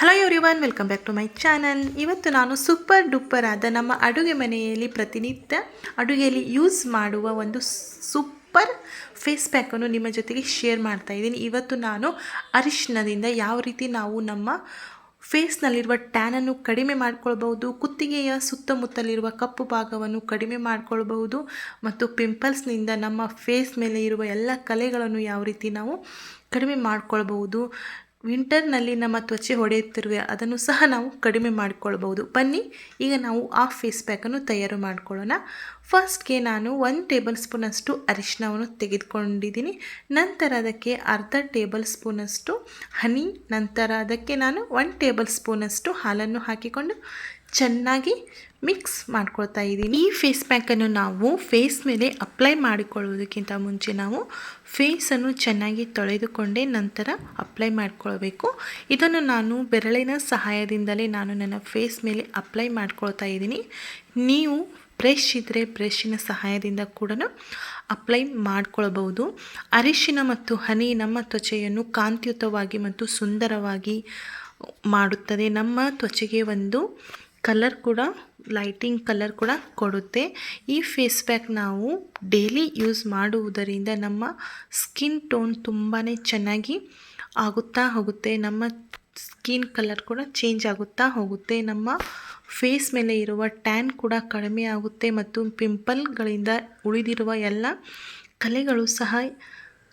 Hello everyone welcome back to my channel ಇವತ್ತು ನಾನು super duper ಆದ ನಮ್ಮ ಅಡುಗೆ ಮನೆಯಲ್ಲಿ ಪ್ರತಿನಿತ್ಯ ಅಡುಗೆಯಲ್ಲಿ ಯೂಸ್ ಮಾಡುವ ಒಂದು ಸೂಪರ್ ಫೇಸ್ ಪ್ಯಾಕನ್ನು ನಿಮ್ಮ ಜೊತೆಗೆ ಶೇರ್ ಮಾಡ್ತಾ ಇದ್ದೀನಿ. ಇವತ್ತು ನಾನು ಅರಿಶಿನದಿಂದ ಯಾವ ರೀತಿ ನಾವು ನಮ್ಮ ಫೇಸ್ನಲ್ಲಿರುವ ಟ್ಯಾನನ್ನು ಕಡಿಮೆ ಮಾಡ್ಕೊಳ್ಬಹುದು, ಕುತ್ತಿಗೆಯ ಸುತ್ತಮುತ್ತಲಿರುವ ಕಪ್ಪು ಭಾಗವನ್ನು ಕಡಿಮೆ ಮಾಡ್ಕೊಳ್ಬಹುದು, ಮತ್ತು ಪಿಂಪಲ್ಸ್ನಿಂದ ನಮ್ಮ ಫೇಸ್ ಮೇಲೆ ಇರುವ ಎಲ್ಲ ಕಲೆಗಳನ್ನು ಯಾವ ರೀತಿ ನಾವು ಕಡಿಮೆ ಮಾಡ್ಕೊಳ್ಬಹುದು ವಿಂಟರ್ನಲ್ಲಿ ನಮ್ಮ ತ್ವಚೆ ಹೊಡೆಯುತ್ತಿರುವ, ಅದನ್ನು ಸಹ ನಾವು ಕಡಿಮೆ ಮಾಡಿಕೊಳ್ಬೋದು ಬನ್ನಿ, ಈಗ ನಾವು ಆ ಫೇಸ್ ಪ್ಯಾಕನ್ನು ತಯಾರು ಮಾಡಿಕೊಳ್ಳೋಣ. ಫಸ್ಟ್ಗೆ ನಾನು ಒಂದು ಟೇಬಲ್ ಸ್ಪೂನಷ್ಟು ಅರಿಶಿನವನ್ನು ತೆಗೆದುಕೊಂಡಿದ್ದೀನಿ. ನಂತರ ಅದಕ್ಕೆ ಅರ್ಧ ಟೇಬಲ್ ಸ್ಪೂನಷ್ಟು ಹನಿ, ನಂತರ ಅದಕ್ಕೆ ನಾನು ಒನ್ ಟೇಬಲ್ ಸ್ಪೂನಷ್ಟು ಹಾಲನ್ನು ಹಾಕಿಕೊಂಡು ಚೆನ್ನಾಗಿ ಮಿಕ್ಸ್ ಮಾಡ್ಕೊಳ್ತಾ ಇದ್ದೀನಿ. ಈ ಫೇಸ್ ಪ್ಯಾಕನ್ನು ನಾವು ಫೇಸ್ ಮೇಲೆ ಅಪ್ಲೈ ಮಾಡಿಕೊಳ್ಳುವುದಕ್ಕಿಂತ ಮುಂಚೆ ನಾವು ಫೇಸನ್ನು ಚೆನ್ನಾಗಿ ತೊಳೆದುಕೊಂಡೇ ನಂತರ ಅಪ್ಲೈ ಮಾಡಿಕೊಳ್ಬೇಕು. ಇದನ್ನು ನಾನು ಬೆರಳಿನ ಸಹಾಯದಿಂದಲೇ ನಾನು ನನ್ನ ಫೇಸ್ ಮೇಲೆ ಅಪ್ಲೈ ಮಾಡ್ಕೊಳ್ತಾ ಇದ್ದೀನಿ. ನೀವು ಬ್ರಷ್ ಇದ್ದರೆ ಬ್ರಷ್ಷಿನ ಸಹಾಯದಿಂದ ಕೂಡ ಅಪ್ಲೈ ಮಾಡ್ಕೊಳ್ಬಹುದು. ಅರಿಶಿನ ಮತ್ತು ಹನಿ ನಮ್ಮ ತ್ವಚೆಯನ್ನು ಕಾಂತಿಯುತವಾಗಿ ಮತ್ತು ಸುಂದರವಾಗಿ ಮಾಡುತ್ತದೆ. ನಮ್ಮ ತ್ವಚೆಗೆ ಒಂದು ಕಲರ್ ಕೂಡ, ಲೈಟಿಂಗ್ ಕಲರ್ ಕೂಡ ಕೊಡುತ್ತೆ. ಈ ಫೇಸ್ ಪ್ಯಾಕ್ ನಾವು ಡೈಲಿ ಯೂಸ್ ಮಾಡುವುದರಿಂದ ನಮ್ಮ ಸ್ಕಿನ್ ಟೋನ್ ತುಂಬಾ ಚೆನ್ನಾಗಿ ಆಗುತ್ತಾ ಹೋಗುತ್ತೆ. ನಮ್ಮ ಸ್ಕಿನ್ ಕಲರ್ ಕೂಡ ಚೇಂಜ್ ಆಗುತ್ತಾ ಹೋಗುತ್ತೆ. ನಮ್ಮ ಫೇಸ್ ಮೇಲೆ ಇರುವ ಟ್ಯಾನ್ ಕೂಡ ಕಡಿಮೆ ಆಗುತ್ತೆ ಮತ್ತು ಪಿಂಪಲ್ಗಳಿಂದ ಉಳಿದಿರುವ ಎಲ್ಲ ಕಲೆಗಳು ಸಹ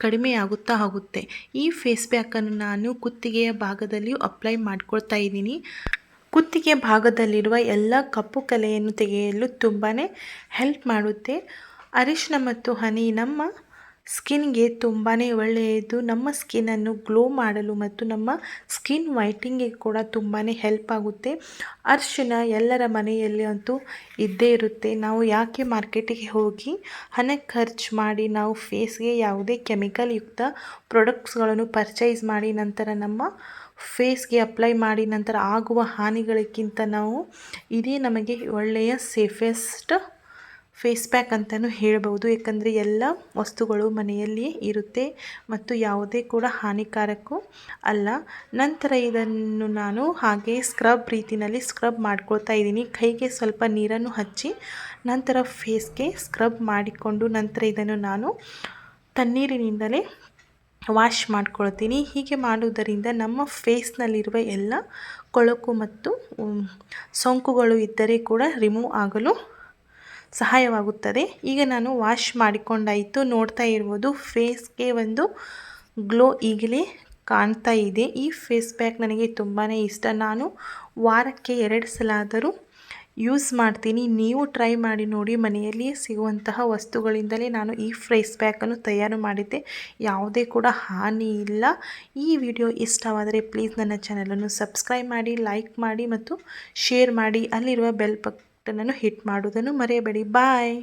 ಕಡಿಮೆ ಆಗುತ್ತಾ ಹೋಗುತ್ತೆ. ಈ ಫೇಸ್ ಪ್ಯಾಕನ್ನು ನಾನು ಕುತ್ತಿಗೆಯ ಭಾಗದಲ್ಲಿಯೂ ಅಪ್ಲೈ ಮಾಡ್ಕೊಳ್ತಾ ಇದ್ದೀನಿ. ಕುತ್ತಿಗೆ ಭಾಗದಲ್ಲಿರುವ ಎಲ್ಲ ಕಪ್ಪು ಕಲೆಯನ್ನು ತೆಗೆಯಲು ತುಂಬಾ ಹೆಲ್ಪ್ ಮಾಡುತ್ತೆ. ಅರಿಶಿನ ಮತ್ತು ಹನಿ ನಮ್ಮ ಸ್ಕಿನ್ಗೆ ತುಂಬಾ ಒಳ್ಳೆಯದು. ನಮ್ಮ ಸ್ಕಿನ್ನನ್ನು ಗ್ಲೋ ಮಾಡಲು ಮತ್ತು ನಮ್ಮ ಸ್ಕಿನ್ ವೈಟಿಂಗ್ಗೆ ಕೂಡ ತುಂಬಾ ಹೆಲ್ಪ್ ಆಗುತ್ತೆ. ಅರಿಶಿನ ಎಲ್ಲರ ಮನೆಯಲ್ಲಿ ಅಂತೂ ಇದ್ದೇ ಇರುತ್ತೆ. ನಾವು ಯಾಕೆ ಮಾರ್ಕೆಟಿಗೆ ಹೋಗಿ ಹಣ ಖರ್ಚು ಮಾಡಿ ನಾವು ಫೇಸ್ಗೆ ಯಾವುದೇ ಕೆಮಿಕಲ್ ಯುಕ್ತ ಪ್ರಾಡಕ್ಟ್ಸ್ಗಳನ್ನು ಪರ್ಚೇಸ್ ಮಾಡಿ ನಂತರ ನಮ್ಮ ಫೇಸ್ಗೆ ಅಪ್ಲೈ ಮಾಡಿ ನಂತರ ಆಗುವ ಹಾನಿಗಳಿಗಿಂತ ನಾವು ಇದೇ ನಮಗೆ ಒಳ್ಳೆಯ ಸೇಫೆಸ್ಟ್ ಫೇಸ್ ಪ್ಯಾಕ್ ಅಂತಲೂ ಹೇಳ್ಬೋದು. ಏಕೆಂದರೆ ಎಲ್ಲ ವಸ್ತುಗಳು ಮನೆಯಲ್ಲಿಯೇ ಇರುತ್ತೆ ಮತ್ತು ಯಾವುದೇ ಕೂಡ ಹಾನಿಕಾರಕ್ಕೂ ಅಲ್ಲ. ನಂತರ ಇದನ್ನು ನಾನು ಹಾಗೆ ಸ್ಕ್ರಬ್ ರೀತಿಯಲ್ಲಿ ಸ್ಕ್ರಬ್ ಮಾಡ್ಕೊಳ್ತಾ ಇದ್ದೀನಿ. ಕೈಗೆ ಸ್ವಲ್ಪ ನೀರನ್ನು ಹಚ್ಚಿ ನಂತರ ಫೇಸ್ಗೆ ಸ್ಕ್ರಬ್ ಮಾಡಿಕೊಂಡು ನಂತರ ಇದನ್ನು ನಾನು ತಣ್ಣೀರಿನಿಂದಲೇ ವಾಶ್ ಮಾಡ್ಕೊಳ್ತೀನಿ. ಹೀಗೆ ಮಾಡುವುದರಿಂದ ನಮ್ಮ ಫೇಸ್ನಲ್ಲಿರುವ ಎಲ್ಲ ಕೊಳಕು ಮತ್ತು ಸೋಂಕುಗಳು ಇದ್ದರೆ ಕೂಡ ರಿಮೂವ್ ಆಗಲು ಸಹಾಯವಾಗುತ್ತದೆ. ಈಗ ನಾನು ವಾಶ್ ಮಾಡಿಕೊಂಡಾಯಿತು. ನೋಡ್ತಾ ಇರ್ಬೋದು ಫೇಸ್ಗೆ ಒಂದು ಗ್ಲೋ ಈಗಲೇ ಕಾಣ್ತಾ ಇದೆ. ಈ ಫೇಸ್ ಪ್ಯಾಕ್ ನನಗೆ ತುಂಬಾ ಇಷ್ಟ. ನಾನು ವಾರಕ್ಕೆ ಎರಡು ಸಲ ಆದರೂ ಯೂಸ್ ಮಾಡ್ತೀನಿ. ನೀವು ಟ್ರೈ ಮಾಡಿ ನೋಡಿ ಮನೆಯಲ್ಲಿ ಸಿಗುವಂತಹ ವಸ್ತುಗಳಿಂದಲೇ ನಾನು ಈ ಫ್ರೈಸ್ ಪ್ಯಾಕನ್ನು ತಯಾರು ಮಾಡಿದ್ದೆ. ಯಾವುದೇ ಕೂಡ ಹಾನಿ ಇಲ್ಲ. ಈ ವಿಡಿಯೋ ಇಷ್ಟವಾದರೆ ಪ್ಲೀಸ್ ನನ್ನ ಚಾನಲನ್ನು ಸಬ್ಸ್ಕ್ರೈಬ್ ಮಾಡಿ ಲೈಕ್ ಮಾಡಿ ಮತ್ತು ಶೇರ್ ಮಾಡಿ. ಅಲ್ಲಿರುವ ಬೆಲ್ ಬಟನನ್ನು ಹಿಟ್ ಮಾಡೋದನ್ನು ಮರೆಯಬೇಡಿ. ಬಾಯ್